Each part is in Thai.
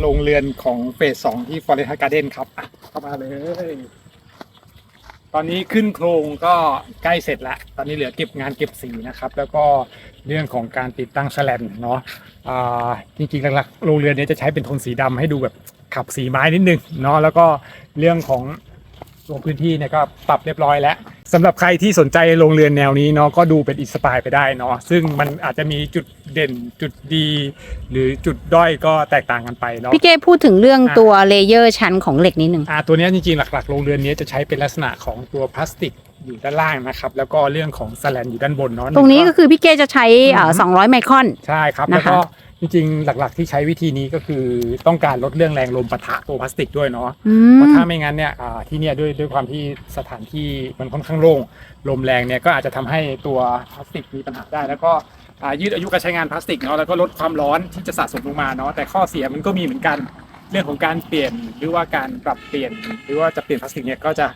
โรงเรือนของเฟสสองที่ฟอเรสต์การ์เด้นครับเข้ามาเลย ตอนนี้ขึ้นโครงก็ใกล้เสร็จแล้ว ตอนนี้เหลือเก็บงานเก็บสีนะครับ แล้วก็เรื่องของการติดตั้งแสลนเนาะจริงๆหลักๆโรงเรือนนี้จะใช้เป็นโทนสีดำให้ดูแบบขับสีไม้นิดนึงเนาะแล้วก็เรื่องของ ตัวพื้นที่เนี่ยก็ปรับเรียบร้อยแล้วสำหรับใครที่สนใจโรงเรือนแนวนี้เนาะก็ดูเป็นอินสปายไปได้เนาะซึ่งมันอาจจะมีจุดเด่นจุดดี หรือจุดด้อยก็แตกต่างกันไปเนาะ พี่เก้พูดถึงเรื่องอะ ตัวเลเยอร์ชั้นของเหล็กนิดนึง อ่าตัวเนี้ยจริงๆหลักๆโรงเรือนนี้จะใช้เป็นลักษณะของตัวพลาสติก อยู่ด้านล่างนะครับ แล้วก็เรื่องของสแลนอยู่ด้านบนเนาะตรงนี้ก็คือพี่เก้จะใช้เอ่ออืม200 ไมครอน ใช่ครับนะคะแล้วก็จริงๆ หลักๆ ที่ใช้วิธีนี้ก็คือต้องการลดเรื่องแรงลมปะทะตัวพลาสติกด้วยเนาะอืเพมราะถ้าไม่งั้นเนี่ยอ่าที่เนี่ยด้วยด้วยความที่สถานที่มันค่อนข้างโล่งลมแรงเนี่ยก็อาจจะทำให้ตัวพลาสติกมีปัญหาได้ แล้วก็อ่ายืดอายุการใช้งานพลาสติกเนาะแล้วก็ลดความร้อนที่จะสะสมลงมาเนาะแต่ข้อเสียมันก็มีเหมือนกันเรื่องของการเปลี่ยนหรือว่าการปรับเปลี่ยนหรือว่าจะเปลี่ยนพลาสติกเนี่ยก็จะ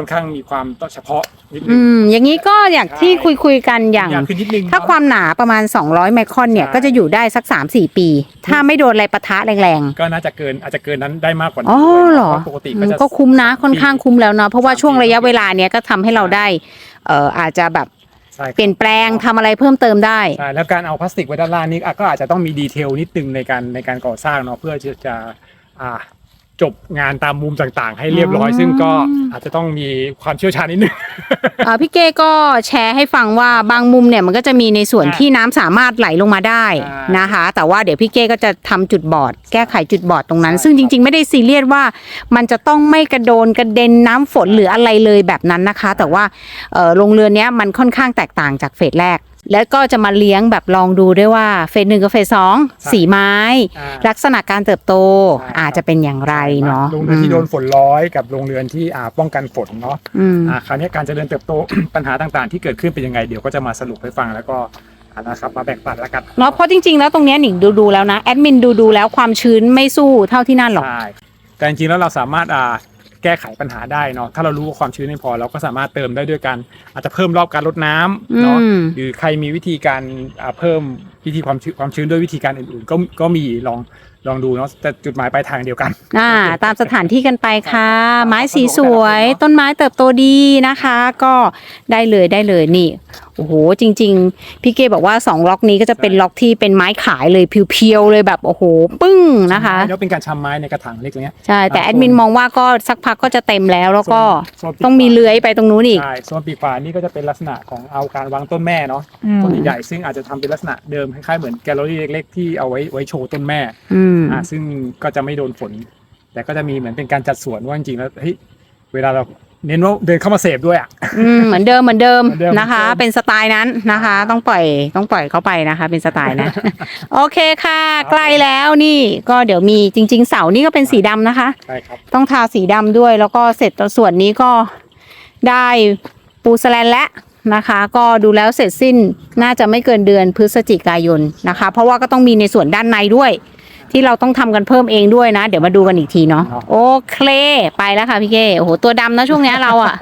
ค่อนข้างมีความต้องเฉพาะนิดนึอืง ม อย่างนี้ก็อย่างที่คุยคุยๆกันอย่างยากขึ้นนิดนึงถ้าเนะ ความหนาประมาณ 200 ไมครอนเนี่ย ใช่ ก็จะอยู่ได้สัก 3-4 ปี ถ้าไม่โดนอะไรปะทะแรง ก็น่าจะเกินอาจจะเกินนั้นได้มากกว่าๆนี้อ๋อด้วยนะเหรอพาะปกติอืก็มจะก็คุ้มนะ ค่อนข้างคุ้มแล้วเนาะ เพราะว่าสามช่วงปีระยะเวลาเนี้ยก็ทำให้เราได้เอ่ออาจจะแบบใช่ครับ เปลี่ยนแปลงทำอะไรเพิ่มเติมได้ ใช่แล้วการเอาพลาสติกไว้ด้านล่างนี่อะก็อาจจะต้องมีดีเทลนิดนึงในการในการก่อสร้างเนาะเพื่อจะจะอ่า จบงานตามมุมต่างๆ ให้เรียบร้อยอ๋อซึ่งก็อาจจะต้องมีความเชี่ยวชาญนิดนึง อ่าพี่เก้ก็แชร์ให้ฟังว่าบางมุมเนี่ยมันก็จะมีในส่วนอ่าที่น้ำสามารถไหลลงมาได้อ่านนะคะ แต่ว่าเดี๋ยวพี่เก้ก็จะทำจุดบอด แก้ไขจุดบอดตรงนั้น ใช่ซึ่งจริง ๆ ไม่ได้ซีเรียสว่า มันจะต้องไม่กระโดนกระเด็นน้ำฝนหรืออะไรเลยแบบนั้นนะคะ แต่ว่าเอ่อโรงเรือนเนี้ยมันค่อนข้างแตกต่างจากเฟสแรก แล้วก็จะมาเลี้ยงแบบลองดูด้วยว่าเฟสหนึ่งกับเฟสสองใช่สีไม้ อ่า ลักษณะการเติบโตใช่ครับอาจจะเป็นอย่างไรเนาะโรงเรือนที่โดนฝนร้อยกับโรงเรือนที่อ่าป้องกันฝนเนาะอืม อ่าคราวนี้การเจริญเติบโต ปัญหาต่างๆ ที่เกิดขึ้นเป็นยังไงเดี๋ยวก็จะมาสรุปให้ฟังแล้วก็อ่านะครับมาแบ่งปันแล้วกันเนาะเพราะจริงๆ แล้วตรงเนี้ยหนิงดูดูๆแล้วนะแอดมินดูดูๆแล้วความชื้นไม่สู้เท่าที่นั่นหรอก ใช่แต่จริงๆแล้วเราสามารถอ่า แก้ไขปัญหาได้เนาะถ้าเรารู้ว่าความชื้นไม่พอเราก็สามารถเติมได้ด้วยกันอาจจะเพิ่มรอบการลดน้ำเนาะอืมหรือใครมีวิธีการอ่าเพิ่มวิธีความชื้นความชื้นด้วยวิธีการอื่นๆ ก็ก็มีลองลองดูเนาะแต่จุดหมายปลายทางเดียวกันอ่าตามสถานที่กันไปค่ะครับไม้สีสวยครับต้นไม้เติบโตดีนะคะ ก็ได้เลยได้เลยนี่ โอ้โหจริง ๆ พี่เกบอกว่า 2 ล็อกนี้ก็จะเป็นล็อกที่เป็นไม้ขายเลยเพียวๆเลยแบบโอ้โห ปึ้งนะคะแล้วเป็นการชำไม้ในกระถางเล็กเนี้ยใช่แต่อ่าแอดมินมองว่าก็สักพักก็จะเต็มแล้วแล้วก็โซนปีกต้องมีเลื้อยไปตรงนู้นอีกใช่โซนปีกขวานี่ก็จะเป็นลักษณะของเอาการวางต้นแม่เนาะต้นใหญ่ๆซึ่งอาจจะทำเป็นลักษณะเดิมคล้ายๆเหมือนแกลเลอรี่เล็กๆที่เอาไว้ไว้โชว์ต้นแม่อืมอ่าซึ่งก็จะไม่โดนฝนแต่ก็จะมีเหมือนเป็นการจัดสวนว่าจริงๆแล้วเฮ้ยเวลาเรา เน้นว่าเดินเข้ามาเสพด้วยอะ อืมเหมือนเดิมเหมือนเดิมเหมือนเดิมนะคะ เหมือนเดิม เป็นสไตล์นั้นนะคะ ต้องปล่อยต้องปล่อยเขาไปนะคะ เป็นสไตล์นะ โอเคค่ะ ใกล้แล้วนี่ก็เดี๋ยวมีจริง ๆ เสานี่ก็เป็นสีดำนะคะ ใช่ครับ ต้องทาสีดำด้วยแล้วก็เสร็จส่วนนี้ก็ได้ปูสแลนและนะคะ ก็ดูแล้วเสร็จสิ้นน่าจะไม่เกินเดือนพฤศจิกายนนะคะ เพราะว่าก็ต้องมีในส่วนด้านในด้วย ที่เราต้องทำกันเพิ่มเองด้วยนะ เดี๋ยวมาดูกันอีกทีเนาะโอเค ไปแล้วค่ะพี่เก้โอ้โหตัวดำนะช่วงเนี้ยเราอะ